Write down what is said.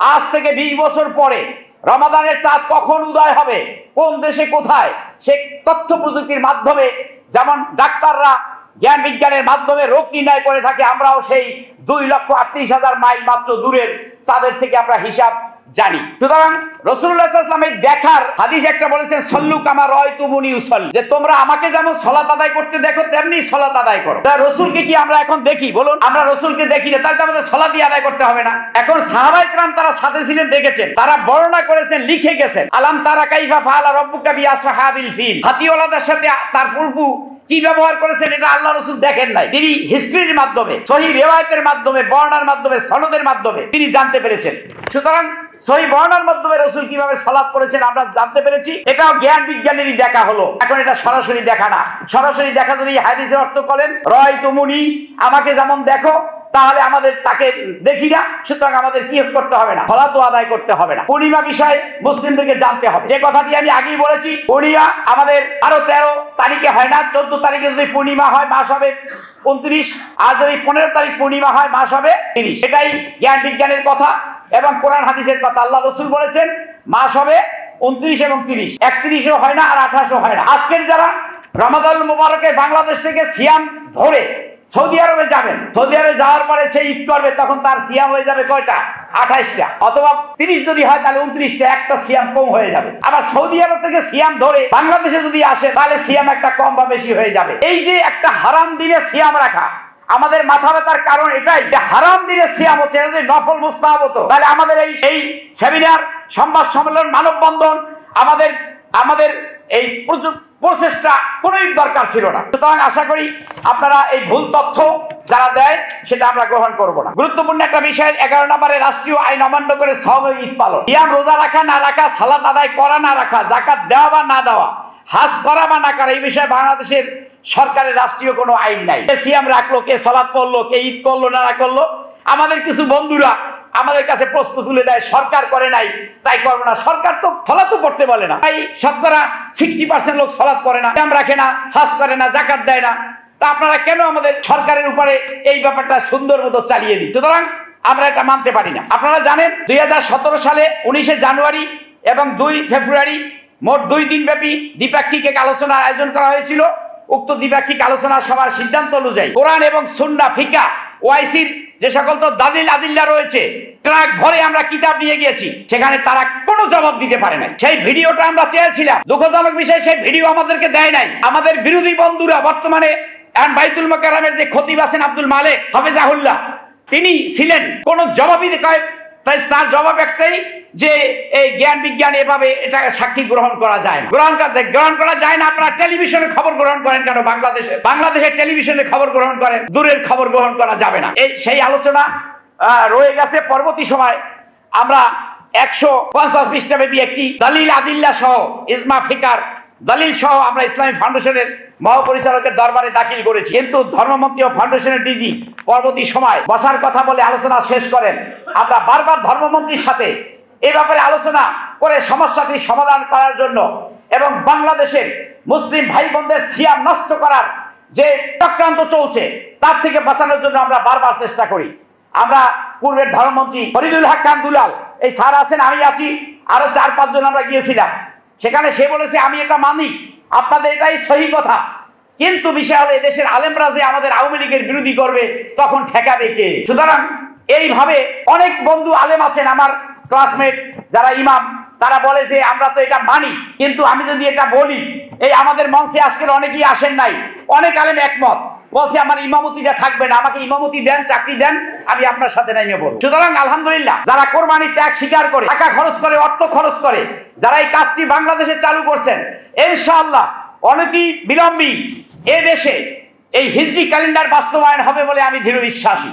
আজ থেকে বিশ বছর পরে রমাদানের চাঁদ কখন উদয় হবে? কোন দেশে কোথায়? সে তথ্য প্রযুক্তির মাধ্যমে, যেমন ডাক্তাররা জ্ঞান বিজ্ঞানের মাধ্যমে রোগ নির্ণয় করে থাকে, আমরাও সেই দুই লক্ষ আটত্রিশ হাজার মাইল মাত্র দূরের চাঁদের থেকে আমরা হিসাব জানি। সুতরাং রসুল্লাহামের দেখার হাদিস একটা বলেছেন, সল্লু কামা রয় তুমুনি উসল যে তোমরা আমাকে যেমন সলাত আদায় করতে দেখো, তেমনি সলাত আদায় করো। তা রসুলকে কি আমরা এখন দেখি? বলুন। আমরা রসুলকে দেখি না, তাহলে আমাদের সলাতি আদায় করতে হবে না। এখন সাহাবাই ক্রাম তারা সাথে ছিলেন, দেখেছেন। তারা বর্ণনা করেছেন, লিখে গেছেন, আলাম তারা কাইফা ফাআলা রব্বুকা বি আসহাবিল ফিল? হাতিওয়ালাদের সাথে তার পূর্ব কি ব্যবহার করেছেন, এটা আল্লাহ রসুল দেখেন নাই। তিনি হিস্ট্রির মাধ্যমে, সহি রেওয়ায়তের মাধ্যমে, বর্ণার মাধ্যমে, সনদের মাধ্যমে তিনি জানতে পেরেছেন। সুতরাং সহি বর্ণার মাধ্যমে রসুল কীভাবে সলাপ করেছেন আমরা জানতে পেরেছি। এটাও জ্ঞান বিজ্ঞানেরই দেখা হলো। এখন এটা সরাসরি দেখা না। সরাসরি দেখা যদি হাদিসের অর্থ করেন রয় তুমুনি, আমাকে যেমন দেখো, তাহলে আমাদের তাকে দেখি না, সুতরাং আমাদের কি করতে হবে না? ফলাতো আদায় করতে হবে না। পূর্ণিমা বিষয়ে মুসলিমদেরকে জানতে হবে। যে কথাটি আমি আগেই বলেছি, পূর্ণিমা আমাদের আরও তেরো তারিখে হয় না, চোদ্দ তারিখে যদি পূর্ণিমা হয়, মাস হবে উনত্রিশ, আর যদি পনেরো তারিখ পূর্ণিমা হয়, মাস হবে তিরিশ। এটাই জ্ঞান বিজ্ঞানের কথা। এবং কোরআন হাদিসের কথা আল্লাহ রসুল বলেছেন, মাস হবে উনত্রিশ এবং তিরিশ। একত্রিশও হয় না আর আঠাশও হয় না। আজকের যারা রমাদাল মুবারকে বাংলাদেশ থেকে সিয়াম ধরে সৌদি আরবে যাবেন, সৌদি আরবে যাওয়ার পরে সে ঈদ করবে, তখন তার সিয়াম হয়ে যাবে কয়টা? আঠাইশটা অথবা তিরিশ যদি হয়, তাহলে উনত্রিশটা, একটা সিয়াম কম হয়ে যাবে। আবার সৌদি আরব থেকে সিয়াম ধরে বাংলাদেশে যদি আসে, তাহলে সিয়াম একটা কম বা বেশি হয়ে যাবে। এই যে একটা হারাম দিনে সিয়াম রাখা আমাদের মাথা ব্যথার কারণ এটাই যে হারাম দিনে সিয়াম হচ্ছে, এটা যদি নফল মুস্তাহাব হতো, তাহলে আমাদের এই এই সেমিনার সংবাদ সম্মেলন, মানববন্ধন, আমাদের আমাদের এই প্রচেষ্টা কোনোই দরকার ছিল না। সুতরাং আশা করি আপনারা এই ভুল তথ্য যারা দেয়, সেটা আমরা গ্রহণ করব না। গুরুত্বপূর্ণ একটা বিষয়, এগারো নম্বরে রাষ্ট্রীয় আইন অমান্য করে সব ঈদ পালন। ইয়াম রোজা রাখা না রাখা সালাদ আদায় করা না রাখা জাকাত দেওয়া বা না দেওয়া। হাজ করা বা না করা, এই বিষয়ে বাংলাদেশের সরকারের রাষ্ট্রীয় কোনো আইন নাই। কে সিয়াম রাখল, কে সালাত পড়ল, কে ঈদ করল, না না করল, আমাদের কিছু বন্ধুরা আমাদের কাছে প্রশ্ন তুলে দেয়, সরকার করে নাই, তাই করব না। সরকার তো সলাতও পড়তে বলে না। তাই শতকরা সিক্সটি পার্সেন্ট লোক সলাৎ করে না দাম রাখে না, হাস করে না, জাকাত দেয় না। তা আপনারা কেন আমাদের সরকারের উপরে এই ব্যাপারটা সুন্দর মতো চালিয়ে দিই? সুতরাং আমরা এটা মানতে পারি না। আপনারা জানেন, দুই হাজার সতেরো সালে উনিশে জানুয়ারি এবং দুই ফেব্রুয়ারি মোট দুই দিন ব্যাপী দ্বিপাক্ষিক এক আলোচনার আয়োজন করা হয়েছিল। উক্ত দ্বিপাক্ষিক আলোচনা সভার সিদ্ধান্ত অনুযায়ী কোরআন এবং সুন্না, ফিকা ওআইসির যে সকল তো দালিল আদিল্লা রয়েছে, ট্রাক ভরে আমরা কিতাব নিয়ে গিয়েছি, সেখানে তারা কোনো জবাব দিতে পারে নাই। সেই ভিডিওটা আমরা চেয়েছিলাম। দুঃখজনক বিষয় সেই ভিডিও আমাদেরকে দেয় নাই। আমাদের বিরোধী বন্ধুরা বর্তমানে বাইতুল যে খতিব আছেন আব্দুল মালেক হাফেজাহুল্লাহ, তিনি ছিলেন, কোনো জবাবই তাই তার জবাব একটাই যে এই জ্ঞান বিজ্ঞান এভাবে এটা সাক্ষী গ্রহণ করা যায় না। গ্রহণ করা গ্রহণ করা যায় না, আপনারা টেলিভিশনে খবর গ্রহণ করেন কেন? বাংলাদেশে বাংলাদেশের টেলিভিশনে খবর গ্রহণ করেন, দূরের খবর গ্রহণ করা যাবে না। এই সেই আলোচনা রয়ে গেছে পরবর্তী সময় আমরা একশো পঞ্চাশ পৃষ্ঠাব্যাপী একটি দলিল আদিল্লা সহ ইজমা ফিকার দলিল সহ আমরা ইসলামী ফাউন্ডেশনের মহাপরিচালকের দরবারে দাখিল করেছি। কিন্তু ধর্মমন্ত্রী ও ফাউন্ডেশনের ডিজি পরবর্তী সময় বসার কথা বলে আলোচনা শেষ করেন। আমরা বারবার ধর্মমন্ত্রীর সাথে এ ব্যাপারে আলোচনা করে সমস্যাটি সমাধান করার জন্য এবং বাংলাদেশের মুসলিম ভাই বোনদের সিয়াম নষ্ট করার যে চক্রান্ত চলছে, তার থেকে বাঁচানোর জন্য আমরা বারবার চেষ্টা করি। আমরা পূর্বের ধর্মমন্ত্রী ফরিদুল হক খান দুলাল, এই স্যার আছেন, আমি আছি, আরও চার পাঁচজন আমরা গিয়েছিলাম। সেখানে সে বলেছে, আমি এটা মানি। আপনাদের এটাই সহি কথা। কিন্তু বিষয় হলো দেশের আলেমরা যে আমাদের আওয়ামী লীগের বিরোধী করবে, তখন ঠেকাবে কে? সুতরাং এইভাবে অনেক বন্ধু আলেম আছেন আমার ক্লাসমেট যারা ইমাম, তারা বলে যে, আমরা তো এটা মানি। কিন্তু আমি যদি এটা বলি, এই আমাদের মঞ্চে আজকের অনেকেই আসেন নাই। অনেক আলেম একমত। বলছে, আমার ইমামতিটা থাকবে না, আমাকে ইমামতি দেন, চাকরি দেন, আমি আপনার সাথে নাইমে পড়ব। সুতরাং আলহামদুলিল্লাহ, যারা কোরবানি ত্যাগ স্বীকার করে, টাকা খরচ করে, অর্থ খরচ করে, যারা এই কাজটি বাংলাদেশে চালু করছেন, ইনশাআল্লাহ অনেকই বিলম্বী এ দেশে এই হিজরি ক্যালেন্ডার বাস্তবায়ন হবে বলে আমি দৃঢ় বিশ্বাসী।